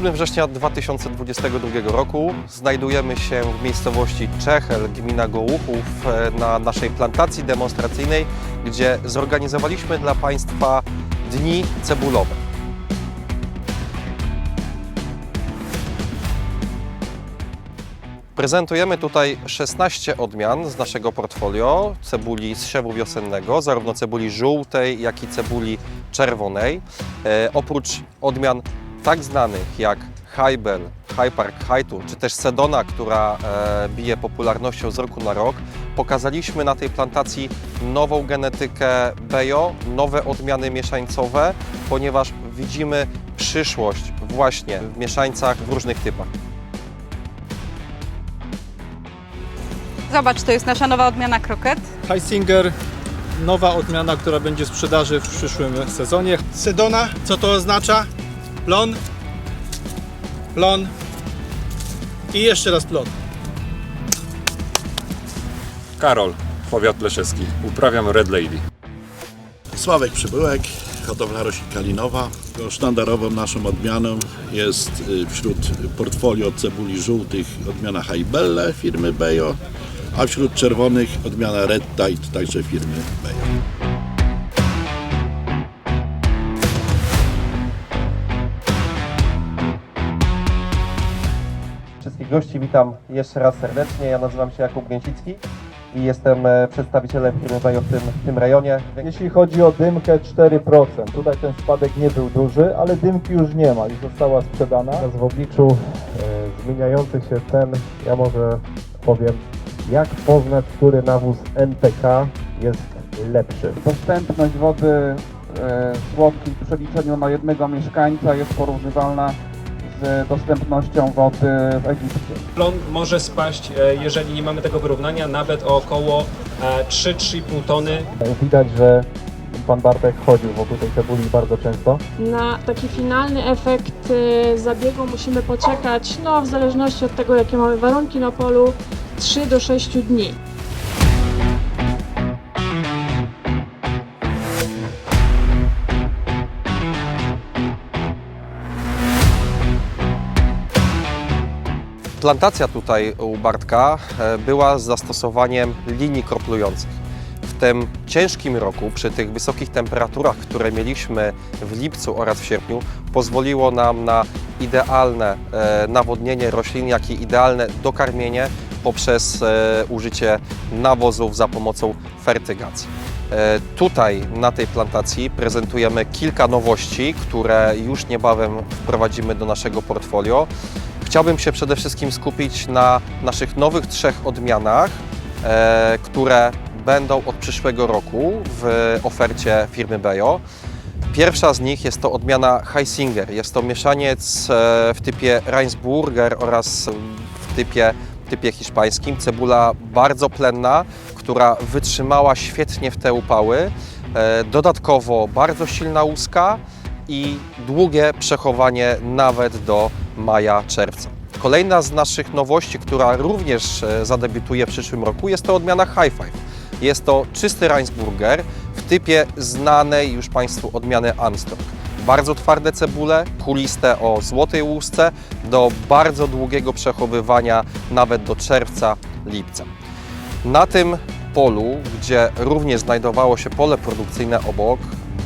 7 września 2022 roku znajdujemy się w miejscowości Czechel, gmina Gołuchów, e, na naszej plantacji demonstracyjnej, gdzie zorganizowaliśmy dla Państwa dni cebulowe. Prezentujemy tutaj 16 odmian z naszego portfolio cebuli z siewu wiosennego, zarówno cebuli żółtej, jak i cebuli czerwonej. E, oprócz odmian tak znanych jak Heibel, High Park, czy też Sedona, która e, bije popularnością z roku na rok, pokazaliśmy na tej plantacji nową genetykę Bejo, nowe odmiany mieszańcowe, ponieważ widzimy przyszłość właśnie w mieszańcach w różnych typach. Zobacz, to jest nasza nowa odmiana kroket. Heisinger, nowa odmiana, która będzie w sprzedaży w przyszłym sezonie. Sedona, co to oznacza? Plon, plon i jeszcze raz plon. Karol, powiat leszewski. Uprawiam Red Lady. Sławek Przybyłek, hodowla roślin kalinowa. Sztandarową naszą odmianą jest y, wśród portfolio cebuli żółtych odmiana Haibelle firmy Bejo, a wśród czerwonych odmiana Red Tide, także firmy Bejo. Gości witam jeszcze raz serdecznie. Ja nazywam się Jakub Gęsicki i jestem e, przedstawicielem firmy w tym, w tym rejonie. Jeśli chodzi o dymkę 4%, tutaj ten spadek nie był duży, ale dymki już nie ma, już została sprzedana. Teraz w obliczu e, zmieniających się cen, ja może powiem, jak poznać, który nawóz NPK jest lepszy. Dostępność wody e, słodkiej w przeliczeniu na jednego mieszkańca jest porównywalna z dostępnością wody w Egipcie. Plon może spaść, e, jeżeli nie mamy tego wyrównania, nawet o około e, 3-3,5 tony. Widać, że pan Bartek chodził wokół tej cebuli bardzo często. Na taki finalny efekt y, zabiegu musimy poczekać, no w zależności od tego jakie mamy warunki na polu, 3 do 6 dni. Plantacja tutaj u Bartka e, była z zastosowaniem linii kroplujących. W tym ciężkim roku, przy tych wysokich temperaturach, które mieliśmy w lipcu oraz w sierpniu, pozwoliło nam na idealne e, nawodnienie roślin, jak i idealne dokarmienie poprzez e, użycie nawozów za pomocą fertygacji. Tutaj na tej plantacji prezentujemy kilka nowości, które już niebawem wprowadzimy do naszego portfolio. Chciałbym się przede wszystkim skupić na naszych nowych trzech odmianach, e, które będą od przyszłego roku w ofercie firmy Bejo. Pierwsza z nich jest to odmiana Heisinger. Jest to mieszaniec e, w typie Reinsburger oraz w typie, typie hiszpańskim. Cebula bardzo plenna, która wytrzymała świetnie w te upały. E, Dodatkowo bardzo silna łuska i długie przechowanie nawet do maja, czerwca. Kolejna z naszych nowości, która również e, zadebiutuje w przyszłym roku, jest to odmiana High Five. Jest to czysty Reinsburger w typie znanej już Państwu odmiany Armstrong. Bardzo twarde cebule, kuliste o złotej łusce, do bardzo długiego przechowywania nawet do czerwca, lipca. Na tym polu, gdzie również znajdowało się pole produkcyjne obok,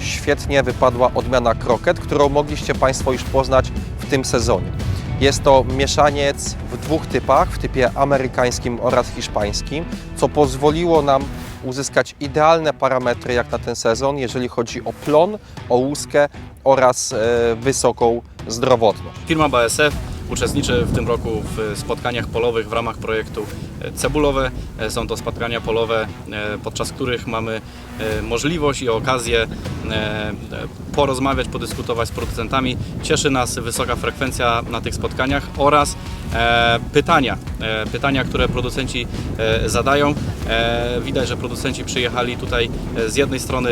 świetnie wypadła odmiana kroket, którą mogliście Państwo już poznać w tym sezonie. Jest to mieszaniec w dwóch typach, w typie amerykańskim oraz hiszpańskim, co pozwoliło nam uzyskać idealne parametry jak na ten sezon, jeżeli chodzi o plon, o łuskę oraz e, wysoką zdrowotność. Firma BASF uczestniczy w tym roku w spotkaniach polowych w ramach projektu Cebulowe. E, Są to spotkania polowe, e, podczas których mamy e, możliwość i okazję porozmawiać, podyskutować z producentami. Cieszy nas wysoka frekwencja na tych spotkaniach oraz pytania, pytania, które producenci zadają. Widać, że producenci przyjechali tutaj z jednej strony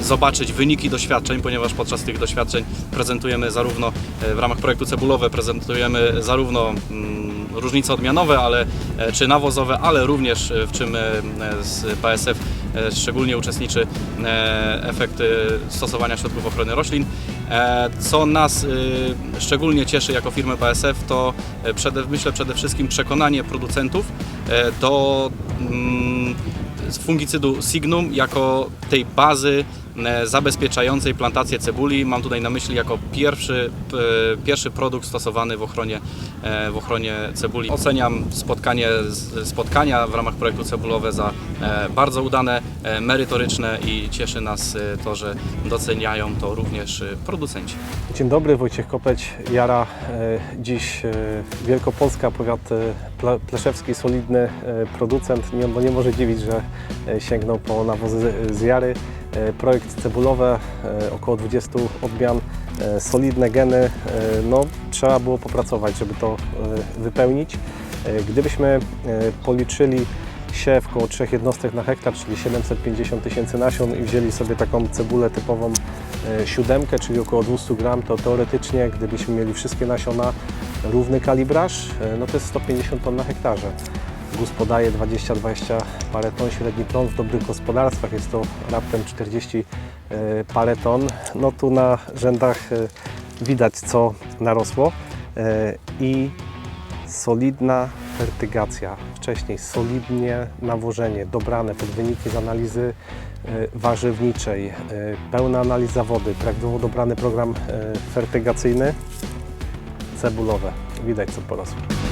zobaczyć wyniki doświadczeń, ponieważ podczas tych doświadczeń prezentujemy zarówno w ramach projektu Cebulowe prezentujemy zarówno mm, różnice odmianowe, ale e, czy nawozowe, ale również e, w czym e, z PSF szczególnie uczestniczy efekt stosowania środków ochrony roślin. Co nas szczególnie cieszy jako firmę BASF to przede, myślę przede wszystkim przekonanie producentów do mm, fungicydu Signum jako tej bazy zabezpieczającej plantację cebuli. Mam tutaj na myśli jako pierwszy, pierwszy produkt stosowany w ochronie, e, w ochronie cebuli. Oceniam spotkanie, spotkania w ramach projektu cebulowe za e, bardzo udane, e, merytoryczne i cieszy nas e, to, że doceniają to również e, producenci. Dzień dobry, Wojciech Kopeć, Jara. E, Dziś e, Wielkopolska, powiat e, ple- pleszewski, solidny e, producent. Nie, no nie może dziwić, że e, sięgnął po nawozy z Jary. E, Projekt cebulowy, e, około 20 odmian, e, solidne geny. No, trzeba było popracować, żeby to wypełnić. Gdybyśmy policzyli siew koło trzech jednostek na hektar, czyli 750 tysięcy nasion i wzięli sobie taką cebulę typową siódemkę, czyli około 200 gram, to teoretycznie, gdybyśmy mieli wszystkie nasiona równy kalibraż, no to jest 150 ton na hektarze. GUS podaje 20-20 parę ton, średni plon w dobrych gospodarstwach jest to raptem 40 e, parę ton. No tu na rzędach e, widać co narosło e, i solidna fertygacja, wcześniej solidnie nawożenie, dobrane pod wyniki z analizy warzywniczej, pełna analiza wody, prawidłowo dobrany program fertygacyjny, cebulowe. Widać co porosło.